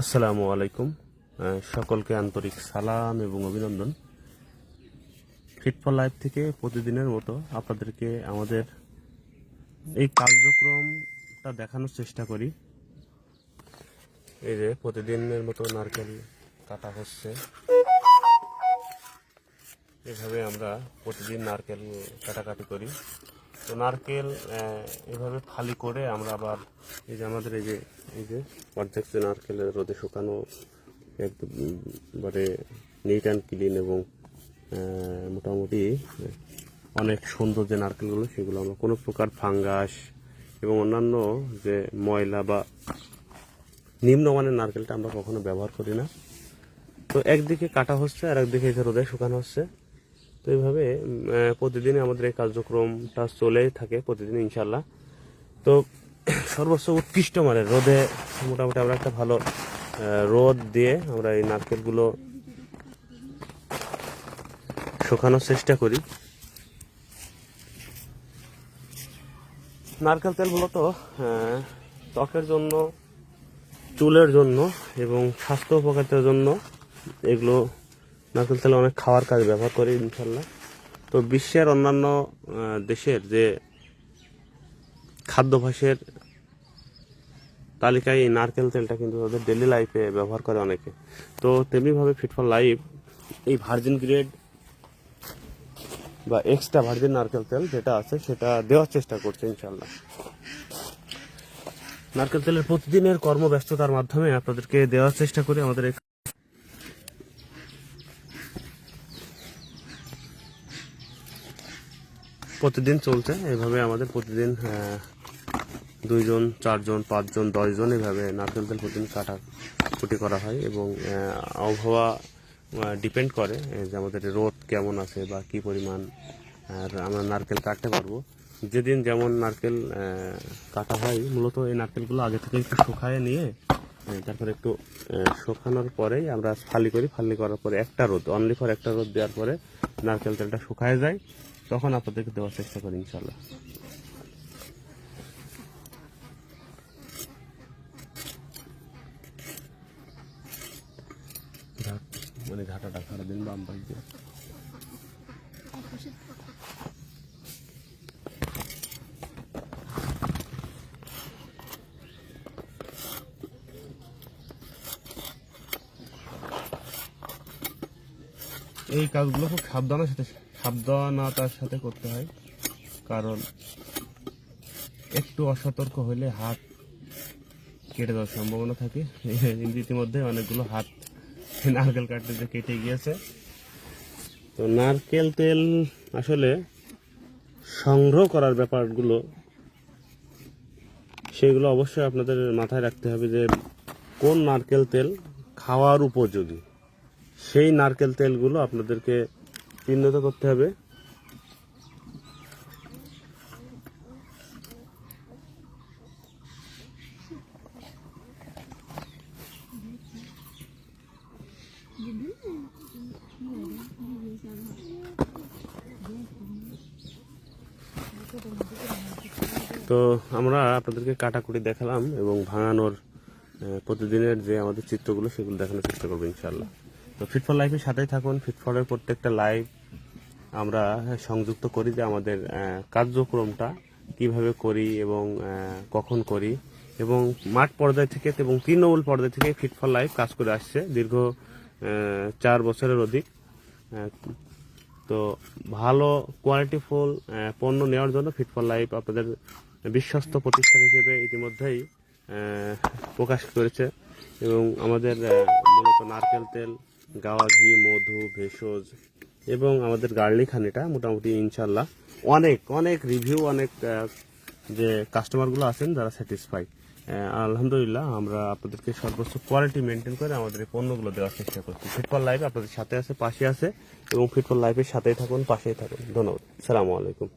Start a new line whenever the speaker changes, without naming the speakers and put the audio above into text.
আসসালামু আলাইকুম। সকলকে আন্তরিক সালাম এবং অভিনন্দন। ফিট ফর লাইফ থেকে প্রতিদিনের মতো আপনাদেরকে আমাদের এই কার্যক্রমটা দেখানোর চেষ্টা করি। এই যে প্রতিদিনের মতো নারকেল কাটা হচ্ছে। এভাবে আমরা প্রতিদিন নারকেল কাটাকাটি করি। তো নারকেল এভাবে ফালি করে আমরা আবার এই যে আমাদের এই যে এই যে অর্ধেক যে নারকেলের রোদে শুকানো একবারে নিট অ্যান্ড ক্লিন এবং মোটামুটি অনেক সুন্দর যে নারকেলগুলো, সেগুলো আমরা কোনো প্রকার ফাঙ্গাস এবং অন্যান্য যে ময়লা বা নিম্নমানের নারকেলটা আমরা কখনো ব্যবহার করি না। তো একদিকে কাটা হচ্ছে আর একদিকে রোদে শুকানো হচ্ছে। তো এইভাবে প্রতিদিনই আমাদের এই কার্যক্রমটা চলেই থাকে প্রতিদিন ইনশাল্লাহ তো সর্বোচ্চ উৎকৃষ্ট মানের রোদে মোটামুটি আমরা একটা ভালো রোদ দিয়ে আমরা এই নারকেলগুলো শুকানোর চেষ্টা করি। নারকেল তেল মূলত ত্বকের জন্য, চুলের জন্য এবং স্বাস্থ্য উপকারিতার জন্য এগুলো নারকেল তেল অনেক খাওয়ার কাজ ব্যবহার করি ইনশাল্লাহ তো বিশ্বের অন্যান্য দেশের যে খাদ্যাভ্যাসের তালিকায় এই নারকেল তেলটা কিন্তু তাদের ডেলি লাইফে ব্যবহার করে অনেকে। তো তেমনিভাবে ফিট ফর লাইফ এই ভার্জিন গ্রেড বা এক্সট্রা ভার্জিন নারকেল তেল যেটা আছে, সেটা দেওয়ার চেষ্টা করছে ইনশাল্লাহ নারকেল তেলের প্রতিদিনের কর্মব্যস্ততার মাধ্যমে আপনাদেরকে দেওয়ার চেষ্টা করি আমাদের প্রতিদিন চলছে, এভাবে আমাদের প্রতিদিন দুইজন, চারজন, পাঁচজন, দশজন এভাবে নারকেল তেল প্রতিদিন কাটা, কুটি করা হয় এবং আবহাওয়া ডিপেন্ড করে যে আমাদের রোদ কেমন আছে বা কি পরিমাণ, আর আমরা নারকেল কাটতে পারব। যেদিন যেমন নারকেল কাটা হয়, মূলত এই নারকেলগুলো আগে থেকে একটু শুকায় নিয়ে তারপরে একটু শুকানোর পরেই আমরা ফালি করি। ফালি করার পরে একটা রোদ অনলি ফর একটা রোদ দেওয়ার পরে নারকেল তেলটা শুকায় যায়। তখন আপনাদেরকে দেওয়ার চেষ্টা করি ইনশাল্লাহ মানে ঘাটাটা খারা দিন বাম পাশ দিয়ে। এই কাজগুলো খুব সাবধানের সাথে সাবধানতার সাথে করতে হয়। কারণ একটু অসতর্ক হলে হাত কেটে যাওয়ার সম্ভাবনা থাকে। ইতিমধ্যে অনেকগুলো হাত নারকেল কাটতে যে কেটে গিয়েছে। তো নারকেল তেল আসলে সংগ্রহ করার ব্যাপারগুলো, সেগুলো অবশ্যই আপনাদের মাথায় রাখতে হবে যে কোন নারকেল তেল খাওয়ার উপযোগী। সেই নারকেল তেলগুলো আপনাদেরকে চিহ্নিত করতে হবে। তো আমরা আপনাদেরকে কাটাকুটি দেখালাম এবং ভাঙানোর প্রতিদিনের যে আমাদের চিত্রগুলো, সেগুলো দেখানোর চেষ্টা করব ইনশাল্লাহ তো ফিটফল লাইফের সাথেই থাকুন। ফিটফলের প্রত্যেকটা লাইভ আমরা সংযুক্ত করি যে আমাদের কার্যক্রমটা কীভাবে করি এবং কখন করি। এবং মাঠ পর্যায় থেকে এবং তৃণমূল পর্যায় থেকে ফিটফল লাইফ কাজ করে আসছে দীর্ঘ চার বছরের অধিক। তো ভালো কোয়ালিটিফুল পণ্য নেওয়ার জন্য ফিট ফর লাইফ আপনাদের বিশ্বস্ত প্রতিষ্ঠান হিসেবে ইতিমধ্যেই প্রকাশ করেছে। এবং আমাদের মূলত নারকেল তেল গাওয়া ঘি মধু, ভেষজ এবং আমাদের গার্লিক হানিটা মোটামুটি ইনশাল্লাহ অনেক অনেক রিভিউ অনেক যে কাস্টমারগুলো আছেন যারা স্যাটিসফাই আলহামদুলিল্লাহ আমরা আপনাদেরকে সর্বোচ্চ কোয়ালিটি মেনটেন করে আমাদের এই পণ্যগুলো দেওয়ার চেষ্টা করছি। ফিটফল লাইফ আপনাদের সাথে আছে, পাশে আছে এবং ফিটফল লাইফের সাথেই থাকুন, পাশেই থাকুন। ধন্যবাদ। সালামু আলাইকুম।